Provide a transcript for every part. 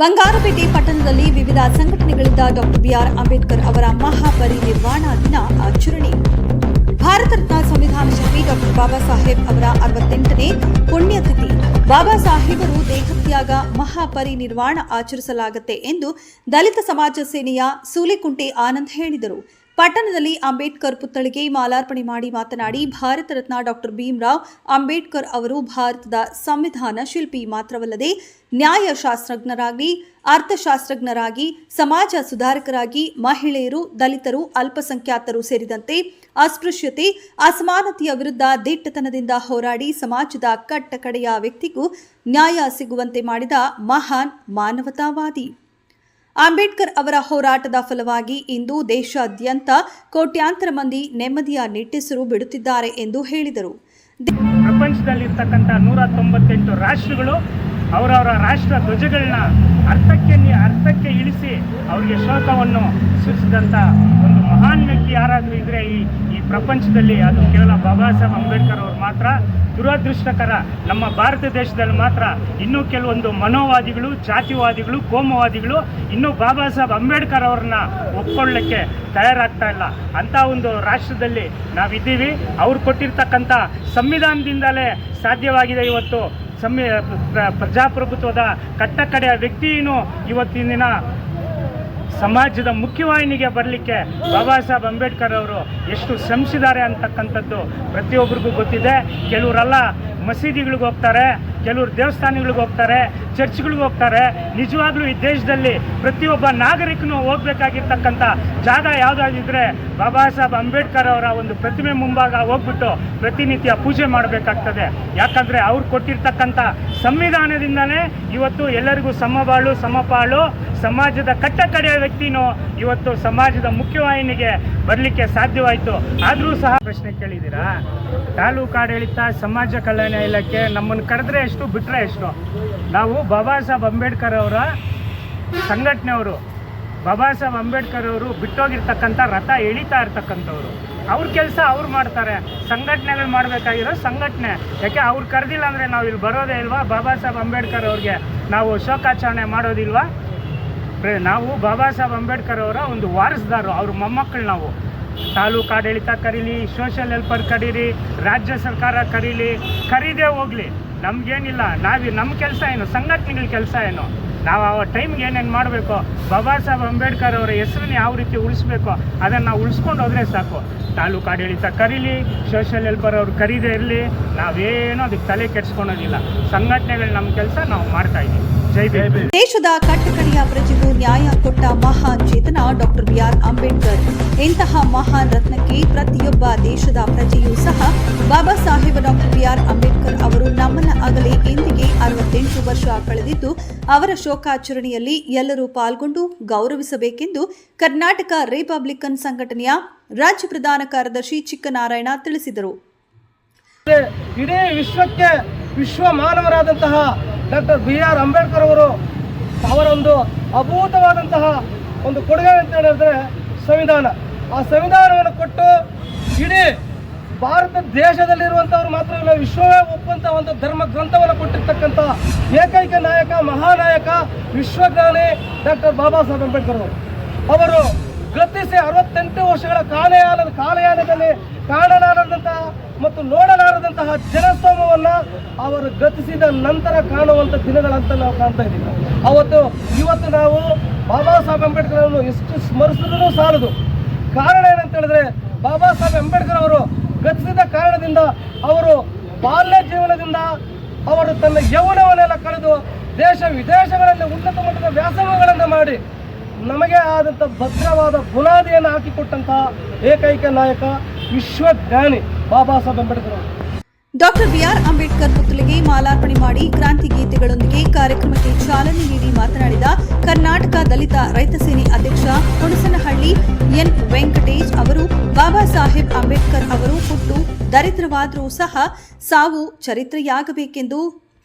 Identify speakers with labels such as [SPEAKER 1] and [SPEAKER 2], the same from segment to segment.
[SPEAKER 1] ಬಂಗಾರಪೇಟೆ ಪಟ್ಟಣದಲ್ಲಿ ವಿವಿಧ ಸಂಘಟನೆಗಳಿಂದ ಡಾಕ್ಟರ್ ಬಿಆರ್ ಅಂಬೇಡ್ಕರ್ ಅವರ ಮಹಾಪರಿನಿರ್ವಾಣ ದಿನ ಆಚರಣೆ. ಭಾರತ ರತ್ನ ಸಂವಿಧಾನ ಶಿಲ್ಪಿ ಡಾಕ್ಟರ್ ಬಾಬಾ ಸಾಹೇಬ್ ಅವರ ಅರವತ್ತೆಂಟನೇ ಪುಣ್ಯತಿಥಿ. ಬಾಬಾ ಸಾಹೇಬರು ದೇಹತ್ಯಾಗ ಮಹಾಪರಿನಿರ್ವಾಣ ಆಚರಿಸಲಾಗುತ್ತೆ ಎಂದು ದಲಿತ ಸಮಾಜ ಸೇನೆಯ ಸೂಲಿಕುಂಟೆ ಆನಂದ್ ಹೇಳಿದರು. ಪಟ್ಟಣದಲ್ಲಿ ಅಂಬೇಡ್ಕರ್ ಪುತ್ಥಳಿಗೆ ಮಾಲಾರ್ಪಣೆ ಮಾಡಿ ಮಾತನಾಡಿ, ಭಾರತ ರತ್ನ ಡಾಕ್ಟರ್ ಭೀಮ್ರಾವ್ ಅಂಬೇಡ್ಕರ್ ಅವರು ಭಾರತದ ಸಂವಿಧಾನ ಶಿಲ್ಪಿ ಮಾತ್ರವಲ್ಲದೆ ನ್ಯಾಯಶಾಸ್ತ್ರಜ್ಞರಾಗಿ ಅರ್ಥಶಾಸ್ತ್ರಜ್ಞರಾಗಿ, ಸಮಾಜ ಸುಧಾರಕರಾಗಿ ಮಹಿಳೆಯರು, ದಲಿತರು, ಅಲ್ಪಸಂಖ್ಯಾತರು ಸೇರಿದಂತೆ ಅಸ್ಪೃಶ್ಯತೆ, ಅಸಮಾನತೆಯ ವಿರುದ್ಧ ದಿಟ್ಟತನದಿಂದ ಹೋರಾಡಿ ಸಮಾಜದ ಕಟ್ಟಕಡೆಯ ವ್ಯಕ್ತಿಗೂ ನ್ಯಾಯ ಸಿಗುವಂತೆ ಮಾಡಿದ ಮಹಾನ್ ಮಾನವತಾವಾದಿ. ಅಂಬೇಡ್ಕರ್ ಅವರ ಹೋರಾಟದ ಫಲವಾಗಿ ಇಂದು ದೇಶಾದ್ಯಂತ ಕೋಟ್ಯಾಂತರ ಮಂದಿ ನೆಮ್ಮದಿಯ ನಿಟ್ಟಿಸಿರು ಬಿಡುತ್ತಿದ್ದಾರೆ ಎಂದು ಹೇಳಿದರು.
[SPEAKER 2] ಪ್ರಪಂಚದಲ್ಲಿರ್ತಕ್ಕಂಥ ನೂರ ತೊಂಬತ್ತೆಂಟು ರಾಷ್ಟ್ರಗಳು ಅವರವರ ರಾಷ್ಟ್ರ ಧ್ವಜಗಳನ್ನ ಅರ್ಥಕ್ಕೆ ಅರ್ಥಕ್ಕೆ ಇಳಿಸಿ ಅವರಿಗೆ ಶೋಕವನ್ನು ಸೂಚಿಸಿದಂಥ ಒಂದು ಮಹಾನ್ ವ್ಯಕ್ತಿ ಯಾರಾದರೂ ಇದ್ದರೆ ಈ ಈ ಪ್ರಪಂಚದಲ್ಲಿ ಅದು ಕೇವಲ ಬಾಬಾ ಸಾಹೇಬ್ ಅಂಬೇಡ್ಕರ್ ಅವರು ಮಾತ್ರ ದುರದೃಷ್ಟಕರ. ನಮ್ಮ ಭಾರತ ದೇಶದಲ್ಲಿ ಮಾತ್ರ ಇನ್ನೂ ಕೆಲವೊಂದು ಮನೋವಾದಿಗಳು, ಜಾತಿವಾದಿಗಳು, ಕೋಮವಾದಿಗಳು, ಇನ್ನೂ ಬಾಬಾ ಸಾಹೇಬ್ ಅಂಬೇಡ್ಕರ್ ಅವ್ರನ್ನ ಒಪ್ಕೊಳ್ಳಕ್ಕೆ ತಯಾರಾಗ್ತಾ ಇಲ್ಲ. ಅಂತ ಒಂದು ರಾಷ್ಟ್ರದಲ್ಲಿ ನಾವಿದ್ದೀವಿ. ಅವ್ರು ಕೊಟ್ಟಿರ್ತಕ್ಕಂಥ ಸಂವಿಧಾನದಿಂದಲೇ ಸಾಧ್ಯವಾಗಿದೆ ಇವತ್ತು. ಸಂವಿ ಪ್ರ- ಪ್ರಜಾಪ್ರಭುತ್ವದ ಕಟ್ಟಕಡೆಯ ವ್ಯಕ್ತಿಯೂ ಇವತ್ತಿನ ದಿನ ಸಮಾಜದ ಮುಖ್ಯವಾಹಿನಿಗೆ ಬರಲಿಕ್ಕೆ ಬಾಬಾ ಸಾಹೇಬ್ ಅಂಬೇಡ್ಕರ್ ಅವರು ಎಷ್ಟು ಶ್ರಮಿಸಿದ್ದಾರೆ ಅಂತಕ್ಕಂಥದ್ದು ಪ್ರತಿಯೊಬ್ಬರಿಗೂ ಗೊತ್ತಿದೆ. ಕೆಲವರೆಲ್ಲ ಮಸೀದಿಗಳಿಗೆ ಹೋಗ್ತಾರೆ. ಕೆಲವರು ದೇವಸ್ಥಾನಗಳಿಗೆ ಹೋಗ್ತಾರೆ, ಚರ್ಚ್ಗಳಿಗೆ ಹೋಗ್ತಾರೆ. ನಿಜವಾಗ್ಲೂ ಈ ದೇಶದಲ್ಲಿ ಪ್ರತಿಯೊಬ್ಬ ನಾಗರಿಕನು ಹೋಗ್ಬೇಕಾಗಿರ್ತಕ್ಕಂಥ ಜಾಗ ಯಾವುದಾಗಿದ್ರೆ ಬಾಬಾ ಸಾಹೇಬ್ ಅಂಬೇಡ್ಕರ್ ಅವರ ಒಂದು ಪ್ರತಿಮೆ ಮುಂಭಾಗ ಹೋಗ್ಬಿಟ್ಟು ಪ್ರತಿನಿತ್ಯ ಪೂಜೆ ಮಾಡಬೇಕಾಗ್ತದೆ. ಯಾಕಂದರೆ ಅವ್ರು ಕೊಟ್ಟಿರ್ತಕ್ಕಂಥ ಸಂವಿಧಾನದಿಂದನೇ ಇವತ್ತು ಎಲ್ಲರಿಗೂ ಸಮಬಾಳು, ಸಮಪಾಳು, ಸಮಾಜದ ಕಟ್ಟಕಡೆಯ ವ್ಯಕ್ತಿನೂ ಇವತ್ತು ಸಮಾಜದ ಮುಖ್ಯವಾಹಿನಿಗೆ ಬರಲಿಕ್ಕೆ ಸಾಧ್ಯವಾಯಿತು. ಆದರೂ ಸಹ ಪ್ರಶ್ನೆ ಕೇಳಿದ್ದೀರಾ? ತಾಲೂಕು ಆಡಳಿತ, ಸಮಾಜ ಕಲ್ಯಾಣ ಇಲಾಖೆ ನಮ್ಮನ್ನು ಕರೆದ್ರೆ ಎಷ್ಟು ಬಿಟ್ಟರೆ ಎಷ್ಟು? ನಾವು ಬಾಬಾ ಸಾಹೇಬ್ ಅಂಬೇಡ್ಕರ್ ಅವರ ಸಂಘಟನೆಯವರು. ಬಾಬಾ ಸಾಹೇಬ್ ಅಂಬೇಡ್ಕರ್ ಅವರು ಬಿಟ್ಟೋಗಿರ್ತಕ್ಕಂಥ ರಥ ಎಳಿತಾ ಇರ್ತಕ್ಕಂಥವ್ರು. ಅವ್ರ ಕೆಲಸ ಅವ್ರು ಮಾಡ್ತಾರೆ. ಸಂಘಟನೆಗಳು ಮಾಡಬೇಕಾಗಿರೋ ಸಂಘಟನೆ. ಯಾಕೆ ಅವ್ರು ಕರೆದಿಲ್ಲ ಅಂದರೆ ನಾವು ಇಲ್ಲಿ ಬರೋದೇ ಇಲ್ವಾ? ಬಾಬಾ ಸಾಹೇಬ್ ಅಂಬೇಡ್ಕರ್ ಅವ್ರಿಗೆ ನಾವು ಶೋಕಾಚರಣೆ ಮಾಡೋದಿಲ್ವಾ? ನಾವು ಬಾಬಾ ಸಾಹೇಬ್ ಅಂಬೇಡ್ಕರ್ ಅವರ ಒಂದು ವಾರಸ್ದಾರು ಅವ್ರ ಮೊಮ್ಮಕ್ಕಳು ನಾವು. ತಾಲೂಕು ಆಡಳಿತ ಕರೀಲಿ ಸೋಷಿಯಲ್ ಹೆಲ್ಪರ್ ಕರೀರಿ, ರಾಜ್ಯ ಸರ್ಕಾರ ಕರೀಲಿ, ಕರೀದೇ ಹೋಗ್ಲಿ. ನಮಗೇನಿಲ್ಲ, ನಾವು ನಮ್ಮ ಕೆಲಸ ಏನು? ಸಂಘಟನೆಗಳ ಕೆಲಸ ಏನು? ನಾವು ಆ ಟೈಮ್ಗೆ ಏನೇನು ಮಾಡಬೇಕು? ಬಾಬಾ ಸಾಹೇಬ್ ಅಂಬೇಡ್ಕರ್ ಅವರ ಹೆಸರನ್ನ ಯಾವ ರೀತಿ ಉಳಿಸ್ಬೇಕು? ಅದನ್ನು ನಾವು ಉಳಿಸ್ಕೊಂಡು ಹೋದರೆ ಸಾಕು. ತಾಲೂಕು ಆಡಳಿತ ಕರೀಲಿ ಸೋಷಿಯಲ್ ಹೆಲ್ಪರ್ ಅವ್ರು ಕರೀದೇ ಇರಲಿ, ನಾವೇನೋ ಅದಕ್ಕೆ ತಲೆ ಕೆಡ್ಸ್ಕೊಳೋದಿಲ್ಲ. ಸಂಘಟನೆಗಳು ನಮ್ಮ ಕೆಲಸ ನಾವು ಮಾಡ್ತಾ ಇದ್ದೀವಿ.
[SPEAKER 1] ದೇಶದ ಕಟ್ಟಕಡೆಯ ಪ್ರಜೆಗೂ ನ್ಯಾಯ ಕೊಟ್ಟ ಮಹಾನ್ ಚೇತನ ಡಾಕ್ಟರ್ ಬಿಆರ್ ಅಂಬೇಡ್ಕರ್. ಇಂತಹ ಮಹಾನ್ ರತ್ನಕ್ಕೆ ಪ್ರತಿಯೊಬ್ಬ ದೇಶದ ಪ್ರಜೆಯೂ ಸಹ ಬಾಬಾ ಸಾಹೇಬ್ ಡಾಕ್ಟರ್ ಬಿಆರ್ ಅಂಬೇಡ್ಕರ್ ಅವರು ನಮ್ಮನ್ನ ಆಗಲಿ ಅರವತ್ತೆಂಟು ವರ್ಷ ಕಳೆದಿದ್ದು, ಅವರ ಶೋಕಾಚರಣೆಯಲ್ಲಿ ಎಲ್ಲರೂ ಪಾಲ್ಗೊಂಡು ಗೌರವಿಸಬೇಕೆಂದು ಕರ್ನಾಟಕ ರಿಪಬ್ಲಿಕನ್ ಸಂಘಟನೆಯ ರಾಜ್ಯ ಪ್ರಧಾನ ಕಾರ್ಯದರ್ಶಿ ಚಿಕ್ಕನಾರಾಯಣ ತಿಳಿಸಿದರು.
[SPEAKER 3] ಇಡೀ ವಿಶ್ವಕ್ಕೆ ವಿಶ್ವ ಮಾನವರಾದಂತಹ ಡಾಕ್ಟರ್ ಬಿ ಆರ್ ಅಂಬೇಡ್ಕರ್ ಅವರು ಅವರ ಒಂದು ಅಭೂತವಾದಂತಹ ಒಂದು ಕೊಡುಗೆ ಅಂತ ಹೇಳಿದ್ರೆ ಸಂವಿಧಾನ. ಆ ಸಂವಿಧಾನವನ್ನು ಕೊಟ್ಟು ಇಡೀ ಭಾರತ ದೇಶದಲ್ಲಿರುವಂಥವರು ಮಾತ್ರ ಇಲ್ಲ, ವಿಶ್ವವೇ ಒಪ್ಪಂತ ಒಂದು ಧರ್ಮ ಗ್ರಂಥವನ್ನು ಕೊಟ್ಟಿರ್ತಕ್ಕಂಥ ಏಕೈಕ ನಾಯಕ, ಮಹಾನಾಯಕ, ವಿಶ್ವಜ್ಞಾನಿ ಡಾಕ್ಟರ್ ಬಾಬಾ ಸಾಹೇಬ್ ಅಂಬೇಡ್ಕರ್ ಅವರು. ಅವರು ಗತಿಸಿ ಅರವತ್ತೆಂಟು ವರ್ಷಗಳ ಕಾಲಯಾನದ, ಕಾಲಯಾನದಲ್ಲಿ ಕಾಣಲಾರದಂತಹ ಮತ್ತು ನೋಡಲಾರದಂತಹ ಜನಸ್ತೋಮವನ್ನ ಅವರು ಗತಿಸಿದ ನಂತರ ಕಾಣುವಂಥ ದಿನಗಳಂತ ನಾವು ಕಾಣ್ತಾ ಇದ್ದೀವಿ. ಅವತ್ತು, ಇವತ್ತು ನಾವು ಬಾಬಾ ಸಾಹೇಬ್ ಅಂಬೇಡ್ಕರ್ ಅವರನ್ನು ಎಷ್ಟು ಸ್ಮರಿಸಿದ್ರೂ ಸಾಲದು. ಕಾರಣ ಏನಂತ ಹೇಳಿದ್ರೆ, ಬಾಬಾ ಸಾಹೇಬ್ ಅಂಬೇಡ್ಕರ್ ಅವರು ಗತಿಸಿದ ಕಾರಣದಿಂದ ಅವರು ಬಾಲ್ಯ ಜೀವನದಿಂದ ಅವರು ತನ್ನ ಯೌವನವನ್ನೆಲ್ಲ ಕಳೆದು ದೇಶ ವಿದೇಶಗಳಲ್ಲಿ ಉನ್ನತ ಮಟ್ಟದ ವ್ಯಾಸಂಗಗಳನ್ನು ಮಾಡಿ ನಮಗೆ ಆದಂಥ ಭದ್ರವಾದ ಬುನಾದಿಯನ್ನು ಹಾಕಿಕೊಟ್ಟಂತಹ ಏಕೈಕ ನಾಯಕ ವಿಶ್ವಜ್ಞಾನಿ ಬಾಬಾ ಸಾಹೇಬ್ ಅಂಬೇಡ್ಕರ್
[SPEAKER 1] ಡಾಕ್ಟರ್ ಬಿಆರ್ ಅಂಬೇಡ್ಕರ್ ಪುತ್ತಲಿಗೆ ಮಾಲಾರ್ಪಣೆ ಮಾಡಿ ಕ್ರಾಂತಿ ಗೀತೆಗಳೊಂದಿಗೆ ಕಾರ್ಯಕ್ರಮಕ್ಕೆ ಚಾಲನೆ ನೀಡಿ ಮಾತನಾಡಿದ ಕರ್ನಾಟಕ ದಲಿತ ರೈತ ಸೇನೆ ಅಧ್ಯಕ್ಷ ಹುಣಸನಹಳ್ಳಿ ಅವರು ಹುಟ್ಟು, ದರಿದ್ರವಾದರೂ ಸಹ ಸಾವು ಚರಿತ್ರೆಯಾಗಬೇಕೆಂದು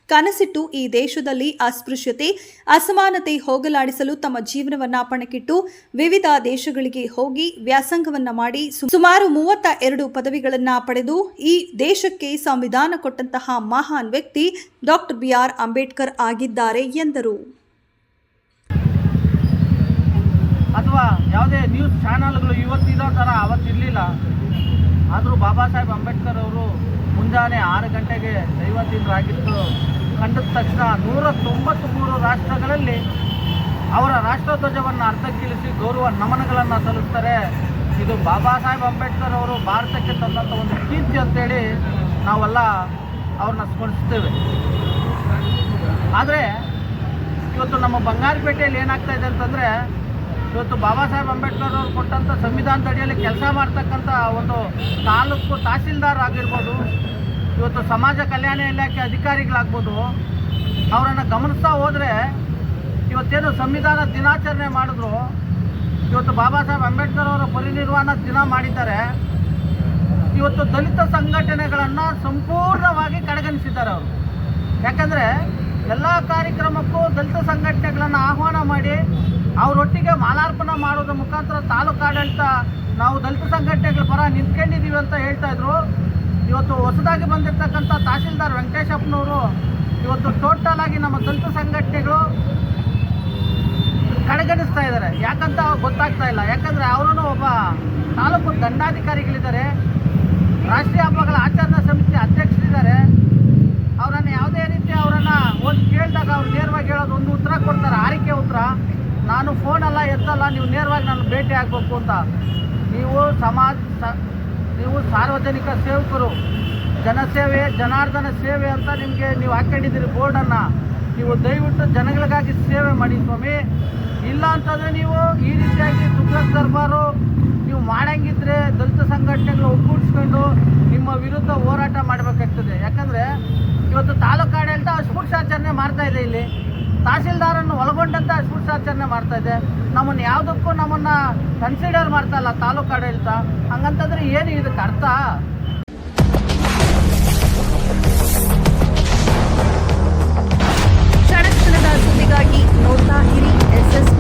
[SPEAKER 1] ಕನಸಿಟ್ಟು ಈ ದೇಶದಲ್ಲಿ ಅಸ್ಪೃಶ್ಯತೆ, ಅಸಮಾನತೆ ಹೋಗಲಾಡಿಸಲು ತಮ್ಮ ಜೀವನವನ್ನ ಪಣಕ್ಕಿಟ್ಟು ವಿವಿಧ ದೇಶಗಳಿಗೆ ಹೋಗಿ ವ್ಯಾಸಂಗವನ್ನ ಮಾಡಿ ಸುಮಾರು ಮೂವತ್ತ ಎರಡು ಪದವಿಗಳನ್ನ ಪಡೆದು ಈ ದೇಶಕ್ಕೆ ಸಂವಿಧಾನ ಕೊಟ್ಟಂತಹ ಮಹಾನ್ ವ್ಯಕ್ತಿ ಡಾಕ್ಟರ್ ಬಿಆರ್ ಅಂಬೇಡ್ಕರ್ ಆಗಿದ್ದಾರೆ ಎಂದರು.
[SPEAKER 4] ಅಥವಾ ಯಾವುದೇ ನ್ಯೂಸ್ ಚಾನೆಲ್ಗಳು ಇವತ್ತಿರೋ ಥರ ಅವತ್ತಿರಲಿಲ್ಲ? ಆದರೂ ಬಾಬಾ ಸಾಹೇಬ್ ಅಂಬೇಡ್ಕರ್ ಅವರು ಮುಂಜಾನೆ ಆರು ಗಂಟೆಗೆ ದೈವದಿಂದರಾಗಿದ್ದು ಕಂಡ ತಕ್ಷಣ ನೂರ ತೊಂಬತ್ತ್ಮೂರು ರಾಷ್ಟ್ರಗಳಲ್ಲಿ ಅವರ ರಾಷ್ಟ್ರಧ್ವಜವನ್ನು ಅರ್ಧಕ್ಕಿಳಿಸಿ ಗೌರವ ನಮನಗಳನ್ನು ಸಲ್ಲಿಸ್ತಾರೆ. ಇದು ಬಾಬಾ ಸಾಹೇಬ್ ಅಂಬೇಡ್ಕರ್ ಅವರು ಭಾರತಕ್ಕೆ ತಂದಂಥ ಒಂದು ಕೀರ್ತಿ ಅಂತೇಳಿ ನಾವೆಲ್ಲ ಅವ್ರನ್ನ ಸ್ಮರಿಸ್ತೇವೆ. ಆದರೆ ಇವತ್ತು ನಮ್ಮ ಬಂಗಾರಪೇಟೆಯಲ್ಲಿ ಏನಾಗ್ತಾ ಇದೆ ಅಂತಂದರೆ ಇವತ್ತು ಬಾಬಾ ಸಾಹೇಬ್ ಅಂಬೇಡ್ಕರ್ ಅವರು ಕೊಟ್ಟಂಥ ಸಂವಿಧಾನದ ಅಡಿಯಲ್ಲಿ ಕೆಲಸ ಮಾಡ್ತಕ್ಕಂಥ ಒಂದು ತಾಲೂಕು ತಹಸೀಲ್ದಾರ್ ಆಗಿರ್ಬೋದು, ಇವತ್ತು ಸಮಾಜ ಕಲ್ಯಾಣ ಇಲಾಖೆ ಅಧಿಕಾರಿಗಳಾಗ್ಬೋದು, ಅವರನ್ನು ಗಮನಿಸ್ತಾ ಹೋದರೆ ಇವತ್ತೇನು ಸಂವಿಧಾನ ದಿನಾಚರಣೆ ಮಾಡಿದ್ರು, ಇವತ್ತು ಬಾಬಾ ಸಾಹೇಬ್ ಅಂಬೇಡ್ಕರ್ ಅವರ ಪರಿನಿರ್ವಾಣ ದಿನ ಮಾಡಿದ್ದಾರೆ, ಇವತ್ತು ದಲಿತ ಸಂಘಟನೆಗಳನ್ನು ಸಂಪೂರ್ಣವಾಗಿ ಕಡೆಗಣಿಸಿದ್ದಾರೆ ಅವರು. ಯಾಕಂದರೆ ಎಲ್ಲ ಕಾರ್ಯಕ್ರಮಕ್ಕೂ ದಲಿತ ಸಂಘಟನೆಗಳನ್ನು ಆಹ್ವಾನ ಮಾಡಿ ಅವರೊಟ್ಟಿಗೆ ಮಾಲಾರ್ಪಣೆ ಮಾಡೋದ್ರ ಮುಖಾಂತರ ತಾಲೂಕು ಆಡಳಿತ ನಾವು ದಲಿತ ಸಂಘಟನೆಗಳ ಪರ ನಿಂತ್ಕೊಂಡಿದ್ದೀವಿ ಅಂತ ಹೇಳ್ತಾ ಇದ್ರು. ಇವತ್ತು ಹೊಸದಾಗಿ ಬಂದಿರತಕ್ಕಂಥ ತಹಸೀಲ್ದಾರ್ ವೆಂಕಟೇಶಪ್ಪನವರು ಇವತ್ತು ಟೋಟಲ್ ಆಗಿ ನಮ್ಮ ದಲಿತ ಸಂಘಟನೆಗಳು ಕಡೆಗಣಿಸ್ತಾ ಇದ್ದಾರೆ. ಯಾಕಂತ ಗೊತ್ತಾಗ್ತಾ ಇಲ್ಲ. ಯಾಕಂದರೆ ಅವರೂ ಒಬ್ಬ ತಾಲೂಕು ದಂಡಾಧಿಕಾರಿಗಳಿದ್ದಾರೆ. ರಾಷ್ಟ್ರೀಯ ಹಬ್ಬಗಳ ಆಚರಣಾ ಅಂತ. ನೀವು ಸಮಾಜ ನೀವು ಸಾರ್ವಜನಿಕ ಸೇವಕರು, ಜನಸೇವೆ, ಜನಾರ್ದನ ಸೇವೆ ಅಂತ ನಿಮಗೆ ನೀವು ಹಾಕೊಂಡಿದ್ದೀರಿ ಬೋರ್ಡನ್ನು. ನೀವು ದಯವಿಟ್ಟು ಜನಗಳಿಗಾಗಿ ಸೇವೆ ಮಾಡಿ ಸ್ವಾಮಿ. ಇಲ್ಲ ಅಂತಂದರೆ ನೀವು ಈ ರೀತಿಯಾಗಿ ತುಗ್ಲಕ್ ದರ್ಬಾರು. ನೀವು ಮಾಡಂಗಿದ್ರೆ ದಲಿತ ಸಂಘಟನೆಗಳು ಒಗ್ಗೂಡಿಸ್ಕೊಂಡು ನಿಮ್ಮ ವಿರುದ್ಧ ಹೋರಾಟ ಮಾಡಬೇಕಾಗ್ತದೆ. ಯಾಕಂದರೆ ಇವತ್ತು ತಾಲೂಕು ಆಡಳಿತ ಅಸ್ಪೃಶ್ಯಾಚರಣೆ ಮಾಡ್ತಾ ಇದೆ ಇಲ್ಲಿ. ತಹಸೀಲ್ದಾರನ್ನು ಒಳಗೊಂಡಂಥ ಶಿಷ್ಟಾಚರಣೆ ಮಾಡ್ತಾ ಇದೆ. ನಮ್ಮನ್ನು ಯಾವುದಕ್ಕೂ ನಮ್ಮನ್ನು ಕನ್ಸಿಡರ್ ಮಾಡ್ತಾ ಇಲ್ಲ ತಾಲೂಕು ಆಡಳಿತ. ಹಂಗಂತಂದ್ರೆ ಏನು ಇದಕ್ಕೆ ಅರ್ಥ? ಕ್ಷಣಕ್ಷಣದ ಸುದ್ದಿಗಾಗಿ ನೋಡ್ತಾ ಇರಿ ಎಸ್